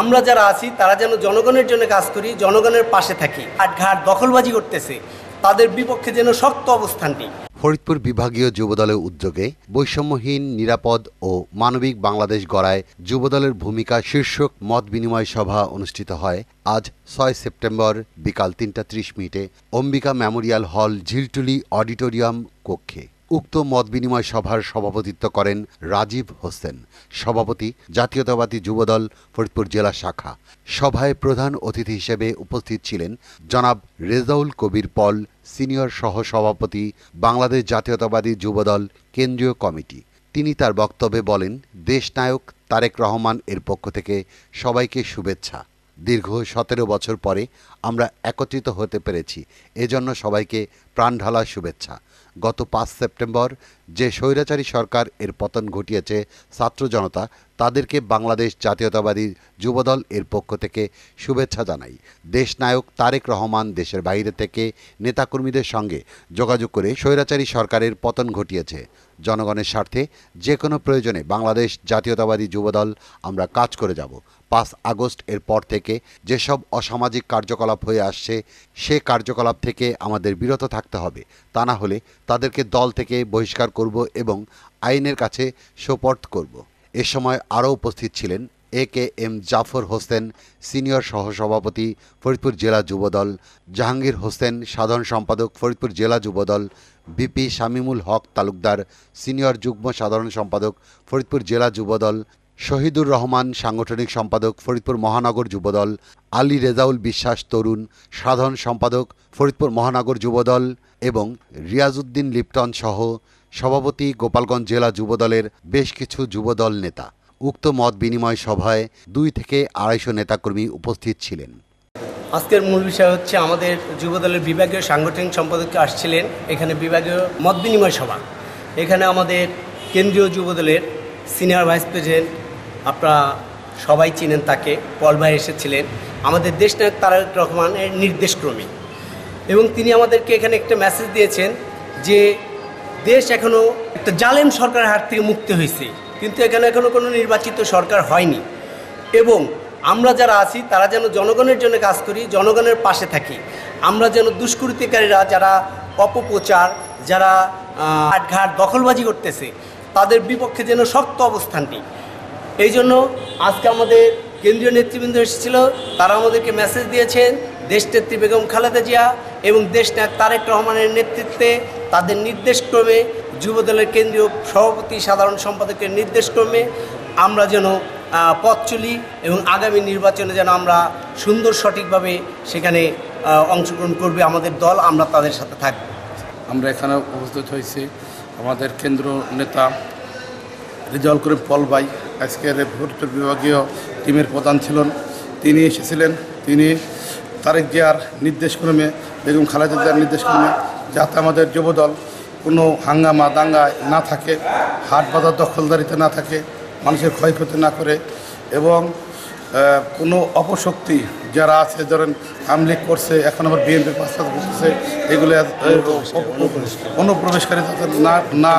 আমরা যারা আছি, তারা যেন জনগণের জন্য কাজ করি, জনগণের পাশে থাকি। আর ঘাট দখলবাজি করতেছে, তাদের বিপক্ষে যেন শক্ত অবস্থান নিই ফরিদপুর বিভাগীয় যুবদলের উদ্যোগে বৈষম্যহীন, নিরাপদ ও মানবিক বাংলাদেশ গড়ায় যুবদলের ভূমিকা শীর্ষক মত বিনিময় সভা অনুষ্ঠিত হয় আজ ছয় সেপ্টেম্বর বিকাল তিনটা ত্রিশ মিনিটে অম্বিকা মেমোরিয়াল হল, ঝিলটুলি অডিটোরিয়াম কক্ষে। উক্ত মত বিনিময় সভার সভাপতিত্ব করেন রাজীব হোসেন, সভাপতি জাতীয়তাবাদী যুবদল, ফরিদপুর জেলা শাখা। সভায় প্রধান অতিথি হিসেবে উপস্থিত ছিলেন জনাব রেজাউল কবির পল, সিনিয়র সহসভাপতি বাংলাদেশ জাতীয়তাবাদী যুবদল কেন্দ্রীয় কমিটি। তিনি তার বক্তব্যে বলেন দেশনায়ক তারেক রহমান এর পক্ষ থেকে সবাইকে শুভেচ্ছা। দীর্ঘ সতেরো বছর পরে আমরা একত্রিত হতে পেরেছি। এজন্য সবাইকে প্রাণঢালা শুভেচ্ছা। গত পাঁচ সেপ্টেম্বর যে স্বৈরাচারী সরকার এর পতন ঘটিয়েছে ছাত্র জনতা তাদেরকে বাংলাদেশ জাতীয়তাবাদী যুবদল এর পক্ষ থেকে শুভেচ্ছা জানাই। দেশনায়ক তারেক রহমান দেশের বাইরে থেকে নেতাকর্মীদের সঙ্গে যোগাযোগ করে স্বৈরাচারী সরকারের পতন ঘটিয়েছে। জনগণের স্বার্থে যে কোনো প্রয়োজনে বাংলাদেশ জাতীয়তাবাদী যুবদল আমরা কাজ করে যাব। পাঁচ আগস্ট এর পর থেকে যেসব অসামাজিক কার্যকলাপ হয়ে আসছে, সে কার্যকলাপ থেকে আমাদের বিরত থাকতে হবে। তা না হলে তাদেরকে দল থেকে বহিষ্কার করব এবং আইনের কাছে সোপর্দ করব। এ সময় আরও উপস্থিত ছিলেন A K M Jafar Hossain, senior সহসভাপতি ফরিদপুর জেলা যুবদল, জাহাঙ্গীর হোসেন, সাধারণ সম্পাদক ফরিদপুর জেলা যুবদল, বিপি শামিমুল হক তালুকদার, সিনিয়র যুগ্ম সাধারণ সম্পাদক ফরিদপুর জেলা যুবদল, শহীদুর রহমান, সাংগঠনিক সম্পাদক ফরিদপুর মহানগর যুবদল, আলী রেজাউল বিশ্বাস তরুণ, সাধারণ সম্পাদক ফরিদপুর মহানগর যুবদল এবং রিয়াজউদ্দিন লিপ্টন সহ সভাপতি গোপালগঞ্জ জেলা যুবদলের বেশ কিছু যুবদল নেতা। উক্ত মত বিনিময় সভায় দুই থেকে আড়াইশো নেতাকর্মী উপস্থিত ছিলেন। আজকের মূল বিষয় হচ্ছে আমাদের যুবদলের বিভাগীয় সাংগঠনিক সম্পাদক আসছিলেন। এখানে বিভাগীয় মত বিনিময় সভা। এখানে আমাদের কেন্দ্রীয় যুবদলের সিনিয়র ভাইস প্রেসিডেন্ট আপনারা সবাই চিনেন তাকে, পল ভাই এসেছিলেন। আমাদের দেশনায়ক তারেক রহমানের নির্দেশক্রমে। এবং তিনি আমাদেরকে এখানে একটা মেসেজ দিয়েছেন যে দেশ এখনও একটা জালেম সরকারের হাত থেকে মুক্ত হয়েছে। কিন্তু এখানে এখনও কোনো নির্বাচিত সরকার হয়নি। এবং আমরা যারা আছি, তারা যেন জনগণের জন্য কাজ করি, জনগণের পাশে থাকি। আমরা যেন দুষ্কৃতিকারীরা যারা অপপ্রচার, যারা ঘাট দখলবাজি করতেছে, তাদের বিপক্ষে যেন শক্ত অবস্থান নিই। এই জন্য আজকে আমাদের কেন্দ্রীয় নেতৃবৃন্দ এসেছিল, তারা আমাদেরকে মেসেজ দিয়েছেন, দেশনেত্রী বেগম খালেদা জিয়া এবং দেশনায়ক তারেক রহমানের নেতৃত্বে তাদের নির্দেশক্রমে যুবদলের কেন্দ্রীয় সভাপতি, সাধারণ সম্পাদকের নির্দেশক্রমে আমরা যেন পথ চলি এবং আগামী নির্বাচনে যেন আমরা সুন্দর সঠিকভাবে সেখানে অংশগ্রহণ করবে, আমাদের দল, আমরা তাদের সাথে থাকব। আমরা এখানে উপস্থিত হয়েছি আমাদের কেন্দ্র নেতা রেজাউল করিম পল ভাই, আজকের বিভাগীয় টিমের প্রধান ছিলেন। তিনি এসেছিলেন। তিনি তারেক জিয়ার নির্দেশক্রমে, বেগম খালেদা জিয়ার নির্দেশক্রমে যাতে আমাদের যুবদল কোনো হাঙ্গামা দাঙ্গায় না থাকে, হাট বাজার দখলদারিতে না থাকে, মানুষের ক্ষয়ক্ষতি না করে এবং কোনো অপশক্তি যারা আছে, ধরেন আমলিক করছে, এখন আবার বিএনপির পাশাপাশি করতেছে, এগুলো অনুপ্রবেশকারী যাতে না না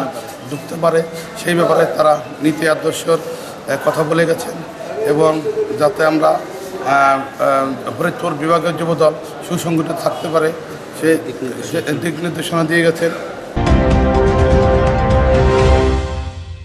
ঢুকতে পারে, সেই ব্যাপারে তারা নীতি আদর্শর কথা বলে গেছেন এবং যাতে আমরা ফরিদপুর বিভাগের যুবদল সুসংগঠিত থাকতে পারে। সে দিক নির্দেশনা দিয়ে গেছেন